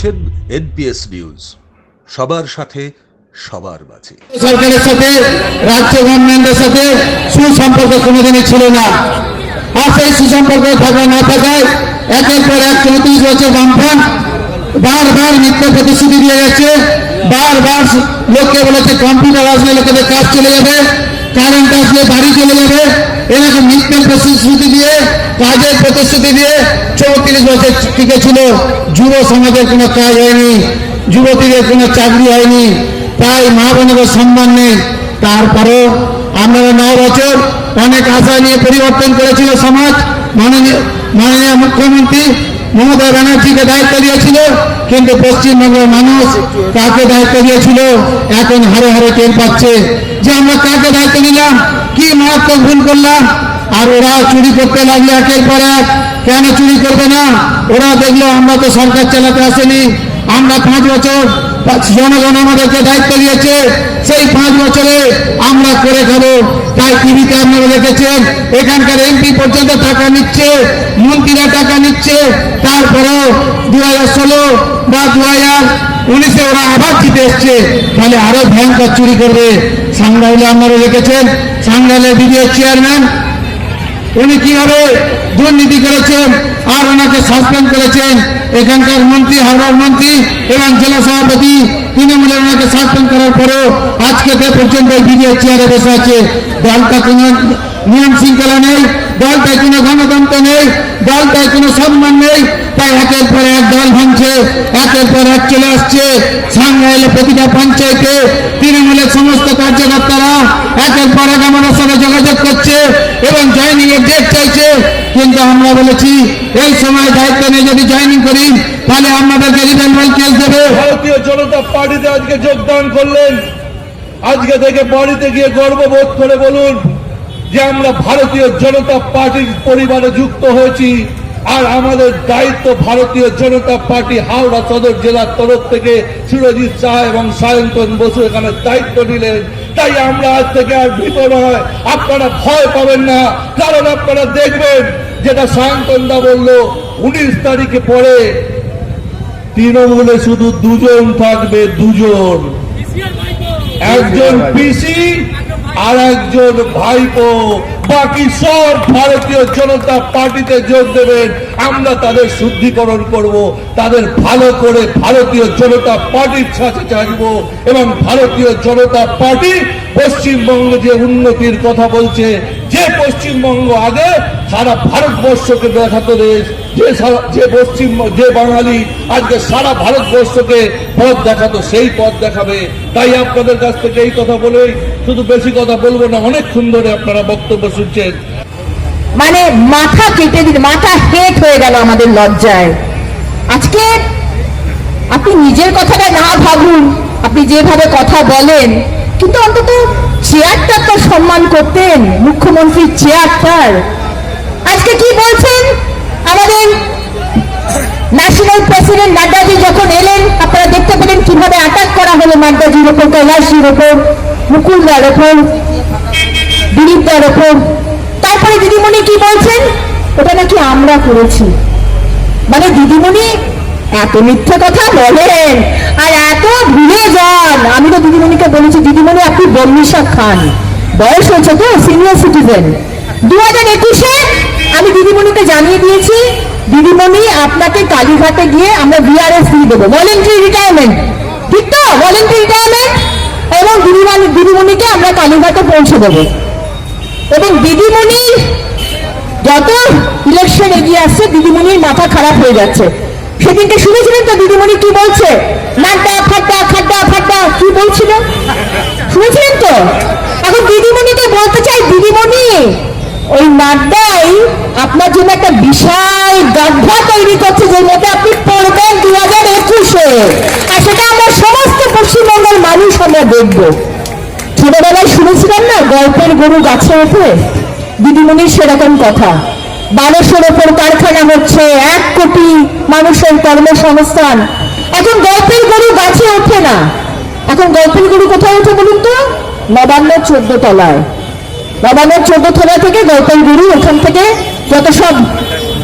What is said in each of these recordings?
দেখছেন NPS news সবার সাথে, সবার মাঝে। সরকারের সাথে, রাজ্য গভর্নমেন্টের সাথে সুসম্পর্ক কোনোদিনই ছিল না। আর সেই সুসম্পর্ক থাকা না থাকায় একের পর এক চৌত্রিশ বছর বামফ্রন্ট বারবার মিথ্যা প্রতিশ্রুতি দিয়ে গেছে। বারবার লোককে বলেছে, কম্পিউটার আসলে লোকেদের কাজ চলে যাবে, কারেন্ট আসলে বাড়ি চলে যাবে। এরকম মিথ্যা প্রতিশ্রুতি দিয়ে, কাজের প্রতিশ্রুতি দিয়ে চৌত্রিশ বছর টিকে ছিল। যুব সমাজের কোনো কাজ হয়নি, যুবতীদের কোনো চাকরি হয়নি, তাই মা বোনেদের সম্মান নেই। তারপরেও আমরা নয় বছর অনেক আশা নিয়ে পরিবর্তন করেছিল সমাজ। মাননীয় মাননীয় মুখ্যমন্ত্রী মমতা ব্যানার্জিকে দায়িত্ব দিয়েছিল, কিন্তু পশ্চিমবঙ্গের মানুষ কাকে দায়িত্ব দিয়েছিল? এখন হারে হারে টের পাচ্ছে। যে আমরা কাকে দায়িত্ব নিলাম কি মারাত্মক ভুল করলাম? আর ওরা চুরি করতে লাগলে একের পর এক। কেন চুরি করবে না? ওরা দেখল আমরা তো সরকার চালাতে আসেনি। আমরা পাঁচ বছর জনগণ আমাদেরকে দায়িত্ব দিয়েছে। সেই পাঁচ বছরে আমরা করে খাব। তাই টিভিতে আপনারা দেখেছেন, এখানকার এমপি পর্যন্ত টাকা নিচ্ছে, মন্ত্রীরা টাকা নিচ্ছে। তারপরেও দু হাজার ষোলো বা দু হাজার উনিশে ওরা আবার জিতে এসছে। তাহলে আরও ভয়ঙ্কর চুরি করবে। সাংবাইলে আপনারা দেখেছেন সাংবাইলের বিডিও চেয়ারম্যান, উনি কীভাবে দুর্নীতি করেছেন আর ওনাকে সাসপেন্ড করেছেন? এখানকার মন্ত্রী, হাওড়ার মন্ত্রী এবং জেলা সভাপতি তৃণমূলে ওনাকে সাসপেন্ড করার পরেও আজকে পর্যন্ত বিডিও চেয়ারে বসে আছে। দলটা কোনো নিয়ম শৃঙ্খলা নেই। দলটায় কোনো গণতন্ত্র নেই, দলটায় কোনো সম্মান নেই, তাই একের পর এক দল ভাঙছে, একের পর এক চলে আসছে। সাংগাইলে প্রতিটা পঞ্চায়েতে, তৃণমূলের সমস্ত কার্যকর্তারা একের পর এক আমাদের সঙ্গে যোগাযোগ করছে এবং জয়নিং এর ডেট চাইছে। কিন্তু আমরা বলেছি, এই সময় দায়িত্ব নিয়ে যদি জয়নিং করি, তাহলে আমাদেরকে রিটার্ন কেস দেবে। ভারতীয় জনতা পার্টিতে আজকে যোগদান করলেন। আজকে থেকে বাড়িতে গিয়ে গর্ববোধ করে বলুন যে আমরা ভারতীয় জনতা পার্টির পরিবারে যুক্ত হয়েছি আর আমাদের দায়িত্ব ভারতীয় জনতা পার্টি হাওড়া সদর জেলার তরফ থেকে সুরজিৎ শাহ এবং সায়ন্তন বসু এখানে দায়িত্ব নিলেন। তাই আমরা আজ থেকে আর ভীত নয়। আপনারা ভয় পাবেন না। কারণ আপনারা দেখবেন যেটা সায়ন্তন দা বলল, উনিশ তারিখে পরে তৃণমূলে শুধু দুজন থাকবে, দুজন। একজন পিসি আর একজন ভাইপো বাকি সব ভারতীয় জনতা পার্টিতে যোগ দেবেন। আমরা তাদের শুদ্ধিকরণ করব, তাদের ভালো করে ভারতীয় জনতা পার্টির সাথে চাইব এবং ভারতীয় জনতা পার্টি পশ্চিমবঙ্গ যে উন্নতির কথা বলছে, যে পশ্চিমবঙ্গ আগে সারা ভারতবর্ষকে দেখাতো দেশ, যে যে পশ্চিম, যে বাঙালি আজকে সারা ভারতবর্ষকে পথ দেখাতো, সেই পথ দেখাবে। তাই আপনাদের কাছ থেকে এই কথা বলেই শুধু বেশি কথা বলব না, অনেকক্ষণ ধরে আপনারা বক্তব্য শুনছেন। মানে মাথা কেটে দিল, মাথা হেট হয়ে গেল আমাদের লজ্জায়। আজকে আপনি নিজের কথাটা না ভাবুন, আপনি যেভাবে কথা বলেন, কিন্তু অন্তত চেয়ারটা তো সম্মান করতেন, মুখ্যমন্ত্রীর চেয়ারটার আজকে কি বলছেন? আমাদের ন্যাশনাল প্রেসিডেন্ট নাড্ডাজি যখন এলেন, আপনারা দেখতে পেলেন কীভাবে অ্যাটাক করা হলো নাড্ডাজির ওপর, কৈলাসজির ওপর, মুকুলদার ওপর, দিলীপদার ওপর। তারপরে দিদিমণি কি বলছেন? ওটা নাকি আমরা করেছি। মানে দিদিমণি এত মিথ্যে কথা বলেন আর এত ভুলে যান। আমি তো দিদিমণিকে বলেছি, দিদিমণি আপনি বর্মিশা খান। বয়স হয়েছে তো সিনিয়র সিটিজেন দু হাজার একুশে আমি দিদিমণিকে জানিয়ে দিয়েছি, দিদিমণি আপনাকে কালীঘাটে গিয়ে আমরা বিআরএস দিয়ে দেবো। ভলেন্টারি রিটায়ারমেন্ট ঠিক তো? ভলেন্টারি রিটায়ারমেন্ট এবং দিদিমণি দিদিমণিকে আমরা কালীঘাটে পৌঁছে দেবো। এবং দিদিমণি যত ইলেকশন এগিয়ে আসছে, দিদিমণির মাথা খারাপ হয়ে যাচ্ছে। সেদিনকে শুনেছিলেন তো দিদিমণি কি বলছে? খাড্ডা কি বলছিল? শুনেছিলেন তো? এখন দিদিমণিকে বলতে চাই, দিদিমণি, ওই নাড্ডাই আপনার জন্য একটা বিশাল গাড্ডা তৈরি করছে যে মধ্যে আপনি পড়বেন দু হাজার একুশে। আর সেটা আমরা সমস্ত পশ্চিমবঙ্গের মানুষ আমরা দেখব। ছোটবেলায় শুনেছিলাম না, গল্পের গরু গাছে ওঠে? দিদিমণির সেরকম কথা। মানুষের ওপর কারখানা হচ্ছে, এক কোটি মানুষের কর্মসংস্থান। এখন গল্পের গরু গাছে ওঠে না। এখন গল্পের গরু কোথায় ওঠে বলুন তো? নবান্ন চোদ্দ তলায়। নবান্নের চোদ্দ তলা থেকে গল্পের গরু ওখান থেকে যত সব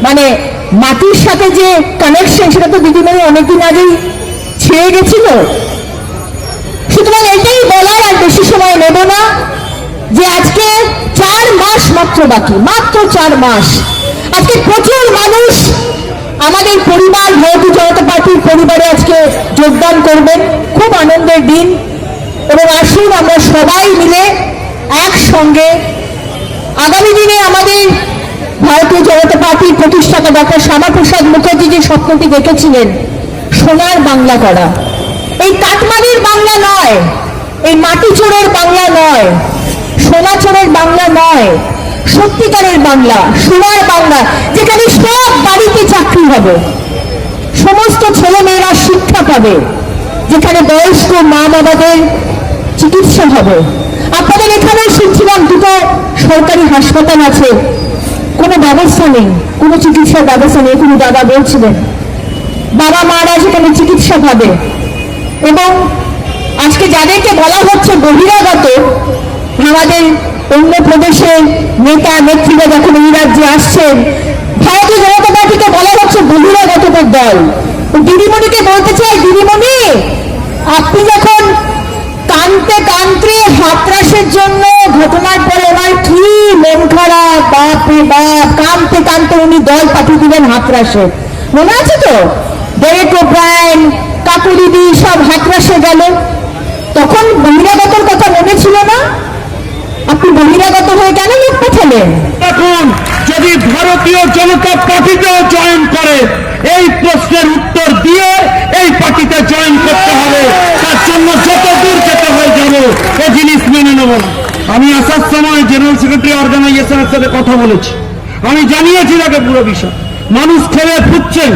মানে মাটির সাথে যে কানেকশন সেটা তো দিদিমণি অনেকদিন আগেই ছেড়ে গেছিল। সুতরাং এটাই বলার আর বেশি সময় নেব না যে আজকে চার মাস মাত্র বাকি, মাত্র চার মাস। আজকে প্রচুর মানুষ আমাদের পরিবার, ভারতীয় জনতা পার্টির পরিবারে আজকে যোগদান করবেন। খুব আনন্দের দিন এবং আসুন আমরা সবাই মিলে একসঙ্গে আগামী দিনে আমাদের ভারতীয় জনতা পার্টির প্রতিষ্ঠাতা ডক্টর শ্যামাপ্রসাদ মুখার্জি যে স্বপ্নটি দেখেছিলেন, সোনার বাংলা করা। এই কাটমারির বাংলা নয়, এই মাটি চোরের বাংলা নয় সোনা চোরের বাংলা নয়, সত্যিকারের বাংলা, সোনার বাংলা, যেখানে সব বাড়িতে চাকরি হবে। সমস্ত ছেলেমেয়েরা শিক্ষা পাবে, যেখানে বয়স্ক মা বাবাদের চিকিৎসা হবে। আপনাদের এখানে শুনছিলাম দুটো সরকারি হাসপাতাল আছে। কোনো ব্যবস্থা নেই, কোনো চিকিৎসার ব্যবস্থা নেই, কোনো দাদা বলছিলেন। বাবা মারা সেখানে চিকিৎসা পাবে। এবং আজকে যাদেরকে বলা হচ্ছে বহিরাগত, আমাদের অন্য প্রদেশের নেতা, নেত্রীরা যখন এই রাজ্যে আসছেন, ভারতীয় জনতা পার্টিকে বলা হচ্ছে বহিরাগতদের দল। দিদিমণিকে বলতে চাই, দিদিমণি, আপনি যখন কানতে কানতে হাতরাসের জন্য ঘটনার পরে ওনার কি মন খারাপ বাপ রে বাপ, কানতে কানতে উনি দল পাঠিয়ে দিলেন হাতরাসে। মনে আছে তো? ডেরেক ওব্রায়ন কাকুরিদি সব হাতরাসে গেল। তখন বহিরাগতর কথা মনে ছিল না? আপনি বহিরাগত হয়ে কেন লোক পাঠালেন? এখন যদি ভারতীয় জনতা পার্টিতেও জয়েন করে, এই প্রশ্নের উত্তর দিয়ে এই পার্টিতে জয়েন করতে হবে। তার জন্য যত দূর যেতে হয় যাব এ জিনিস মেনে নেব। আমি আসার সময় জেনারেল সেক্রেটারি অর্গানাইজেশনের সাথে কথা বলেছি। আমি জানিয়েছি তাকে পুরো বিষয়। মানুষ খেলে ফুটছেন।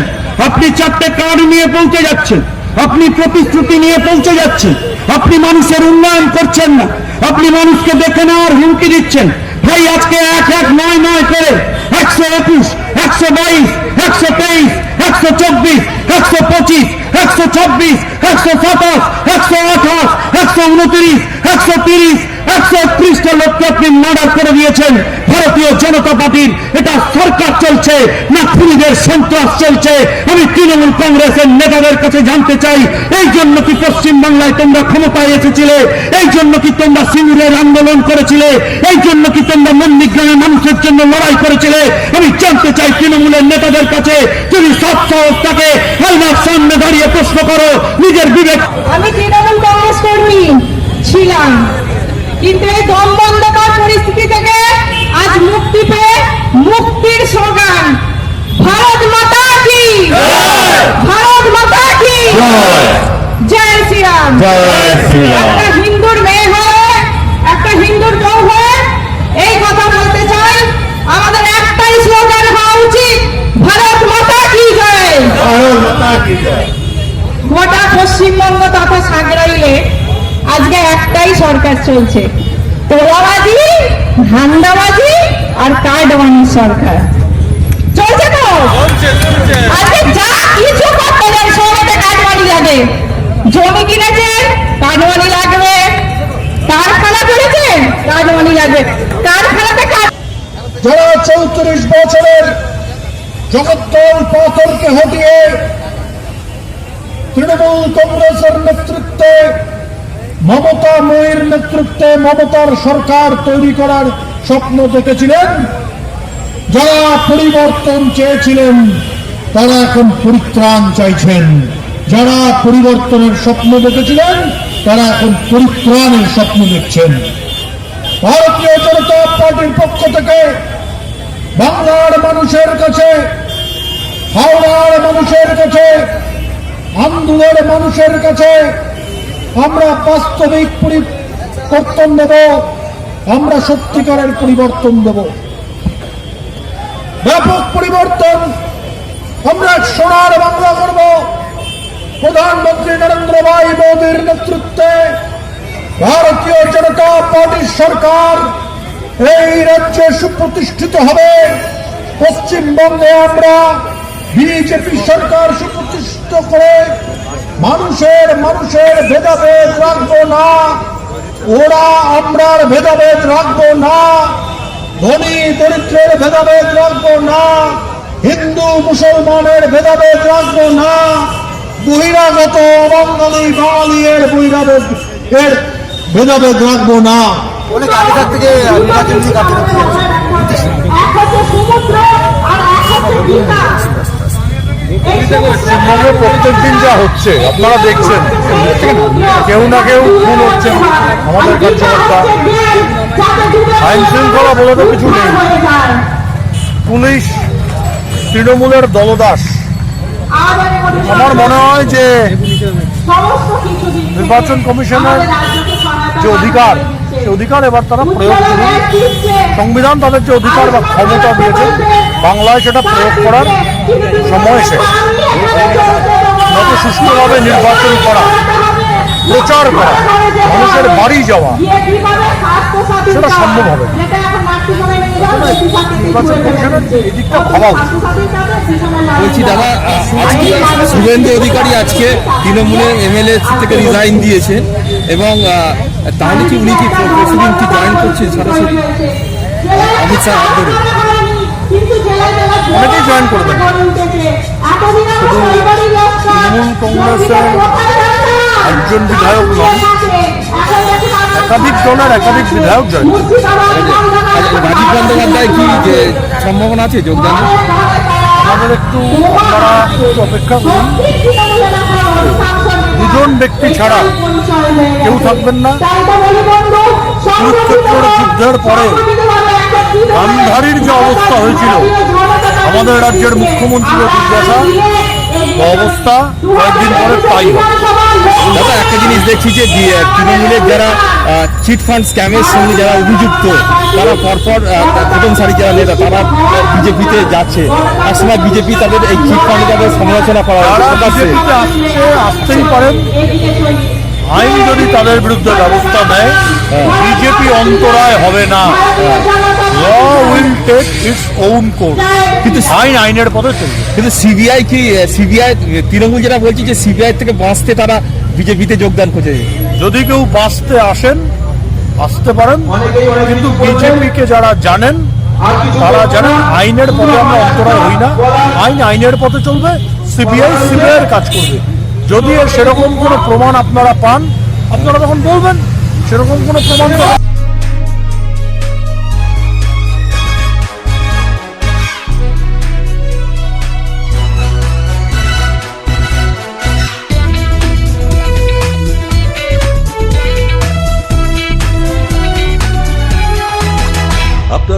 আপনি চারটে কার্ড নিয়ে পৌঁছে যাচ্ছেন। আপনি প্রতিশ্রুতি নিয়ে পৌঁছে যাচ্ছেন। আপনি মানুষের উন্নয়ন করছেন না। আপনি মানুষকে দেখে নেওয়ার হুমকি দিচ্ছেন। ভাই, আজকে এক এক নয় নয় করে একশো একুশ, একশো বাইশ, একশো তেইশ, একশো চব্বিশ, একশো পঁচিশ একশো ছাব্বিশ, একশো সাতাশ, একশো আঠাশ, একশো উনত্রিশ, একশো তিরিশ, একশো একত্রিশটা লোককে আপনি মার্ডার করে দিয়েছেন। ভারতীয় জনতা পার্টির এটা সরকার চলছে, না খুনিদের সন্ত্রাস চলছে। আমি তৃণমূল কংগ্রেসের নেতাদের কাছে জানতে চাই, এই জন্য কি পশ্চিম বাংলায় তোমরা ক্ষমতায় এসেছিলে? এই জন্য কি তোমরা সিঙ্গুরের আন্দোলন করেছিলে? এই জন্য কি তোমরা নন্দীগ্রামের মানুষের জন্য লড়াই করেছিলে? আমি জানতে চাই তৃণমূলের নেতাদের কাছে, যদি সৎ সাহস থাকে আইনার সামনে দাঁড়িয়ে প্রশ্ন করো নিজের বিবেক আমি তৃণমূল কংগ্রেস কর্মী ছিলাম। কিন্তু এই দম বন্ধকর পরিস্থিতি থেকে আজ মুক্তি পেয়ে মুক্তির স্লোগান ভারত মাতা কি? ভারত মাতা কি? জয়! শ্রীরাম। একটা হিন্দুর মেয়ে হয়ে একটা হিন্দুর বউ হয়ে এই কথা বলতে চাই। আমাদের একটাই স্লোগান হওয়া উচিত ভারত মাতা কি জয়? গোটা পশ্চিমবঙ্গ তথা সাগরাইলে আজকে একটাই সরকার চলছে। তোলাবাজি ধান্দাবাজি আর কার্ডবানির সরকার। চলছে তো? আজকে যা কিছু করতে কার্ডবানি লাগে জমি কিনেছেন কার্ডবানি লাগবে। কারখানা করেছেন কার্ডবানি লাগবে। কারখানাতে যারা চৌত্রিশ বছরের জগদ্দল পাথরকে হটিয়ে তৃণমূল কংগ্রেসের নেতৃত্বে মমতা ময়ের নেতৃত্বে মমতার সরকার তৈরি করার স্বপ্ন দেখেছিলেন। যারা পরিবর্তন চেয়েছিলেন, তারা এখন পরিত্রাণ চাইছেন। যারা পরিবর্তনের স্বপ্ন দেখেছিলেন, তারা এখন পরিত্রাণের স্বপ্ন দেখছেন। ভারতীয় জনতা পার্টির পক্ষ থেকে বাংলার মানুষের কাছে, হাওড়ার মানুষের কাছে আন্দোলনের মানুষের কাছে আমরা বাস্তবিক পরিবর্তন দেব, আমরা সত্যিকারের পরিবর্তন দেব। ব্যাপক পরিবর্তন আমরা সোনার বাংলা করব। প্রধানমন্ত্রী নরেন্দ্র ভাই মোদীর নেতৃত্বে ভারতীয় জনতা পার্টির সরকার এই রাজ্যে সুপ্রতিষ্ঠিত হবে। পশ্চিমবঙ্গে আমরা বিজেপি সরকার সুপ্রতিষ্ঠিত করে মানুষের মানুষের ভেদাভেদ রাখব না ওরা আমরার ভেদাভেদ রাখব না ধনী দরিদ্রের ভেদাভেদ রাখব না হিন্দু মুসলমানের ভেদাভেদ রাখব না বহিরাগত অবঙ্গালী বাঙালি এর বহিরাগত এর ভেদাভেদ রাখব না। সমুদ্র আর পশ্চিমবঙ্গে প্রত্যেক দিন যা হচ্ছে, আপনারা দেখছেন। কেউ না কেউ খুন হচ্ছে আমাদের কার্যকর্তা। আইন শৃঙ্খলা বলে তো কিছু নেই। পুলিশ তৃণমূলের দলদাস। আমার মনে হয় যে নির্বাচন কমিশনের যে অধিকার, সে অধিকার এবার তারা প্রয়োগ করুন সংবিধান তাদের যে অধিকার বা ক্ষমতা দিয়েছে বাংলায় সেটা প্রয়োগ করার সময় এসেছে যত সুষ্ঠুভাবে নির্বাচন করা, প্রচার করা, মানুষের বাড়ি যাওয়া, সেটা সম্ভব হবে বলছি দাদা, আজকে শুভেন্দু অধিকারী আজকে তৃণমূলের এমএলএ থেকে রিজাইন দিয়েছেন এবং তাহলে কি উনি কি প্রেসিডেন্ট কি জয়েন করছে সরাসরি অমিত শাহ অনেকেই জয়েন করবেন তৃণমূল কংগ্রেসের একজন বিধায়ক নন। একাধিক দলের একাধিক বিধায়ক জয়েন করবেন। রাজীব বন্দ্যোপাধ্যায় কি যে সম্ভাবনা আছে যোগদানের আমাদের একটু আপনারা একটু অপেক্ষা করুন। দুজন ব্যক্তি ছাড়া কেউ থাকবেন না। কুরুক্ষেত্রের যুদ্ধের পরে গান্ধারীর যে অবস্থা হয়েছিল আমাদের রাজ্যের মুখ্যমন্ত্রীর জিজ্ঞাসা অবস্থা কয়েকদিন পরে তাই দাদা একটা জিনিস দেখছি যে তৃণমূলের যারা চিট ফান্ড স্ক্যামের সঙ্গে যারা অভিযুক্ত তারা পরপর প্রথম সারি যারা নেতা তারা বিজেপিতে যাচ্ছে। এক সময় বিজেপি তাদের এই চিট ফান্ড তাদের সমালোচনা করা তারা আসতেই পারেন। আইন যদি তাদের বিরুদ্ধে ব্যবস্থা নেয় বিজেপি অন্তরায় হবে না। Law will take its own course কিন্তু আইন আইনের পথে চলবে। কিন্তু সিবিআই কি সিবিআই তৃণমূল যেটা বলছে যে সিবিআই থেকে বাঁচতে তারা বিজেপিতে যোগদান করছে। যদি কেউ বাঁচতে আসেন আসতে পারেন কিন্তু বিজেপিকে যারা জানেন তারা জানেন আইনের পথে আমরা অন্তরায় হই না। আইন আইনের পথে চলবে সিবিআই সিবিআই কাজ করবে। যদি সেরকম কোনো প্রমাণ আপনারা পান আপনারা তখন বলবেন সেরকম কোনো প্রমাণ